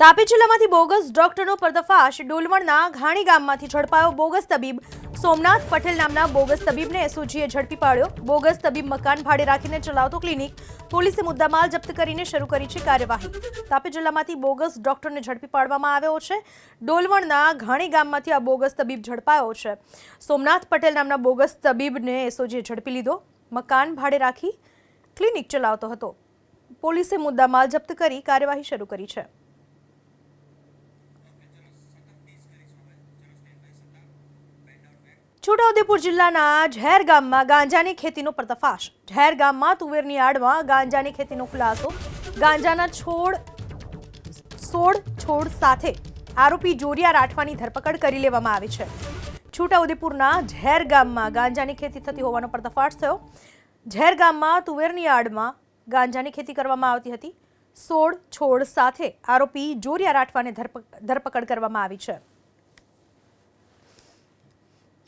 તાપી જિલ્લામાંથી બોગસ ડોક્ટરનો પર્દાફાશ ડોલવણના ઘાણી ગામમાંથી ઝડપાયો બોગસ તબીબ. સોમનાથ પટેલ નામના બોગસ તબીબને એસઓજીએ ઝડપી પાડ્યો. બોગસ તબીબ મકાન ભાડે રાખીને ચલાવતો ક્લિનિક પોલીસે મુદ્દામાલ જપ્ત કરીને શરૂ કરી છે કાર્યવાહી. તાપી જિલ્લામાંથી બોગસ ડોક્ટરને ઝડપી પાડવામાં આવ્યો છે. ડોલવણના ઘાણી ગામમાંથી આ બોગસ તબીબ ઝડપાયો છે. સોમનાથ પટેલ નામના બોગસ તબીબને એસઓજીએ ઝડપી લીધો. મકાન ભાડે રાખી ક્લિનિક ચલાવતો હતો. પોલીસે મુદ્દામાલ જપ્ત કરી કાર્યવાહી શરૂ કરી છે. છોટાઉદેપુર જિલ્લાના ઝેર ગામમાં ગાંજાની ખેતીનો પર્દાફાશ. ઝેર ગામમાં તુવેરની આડમાં ગાંજાની ખેતીનો ખુલાસો. ગાંજાના છોડ સોળ છોડ સાથે આરોપી જોરિયા રાઠવાની ધરપકડ કરી લેવામાં આવી છે. છોટાઉદેપુરના ઝેર ગામમાં ગાંજાની ખેતી થતી હોવાનો પર્દાફાશ થયો. ઝેર ગામમાં તુવેરની આડમાં ગાંજાની ખેતી કરવામાં આવતી હતી. સોળ છોડ સાથે આરોપી જોરિયા રાઠવાને ધરપક- ધરપકડ કરવામાં આવી છે.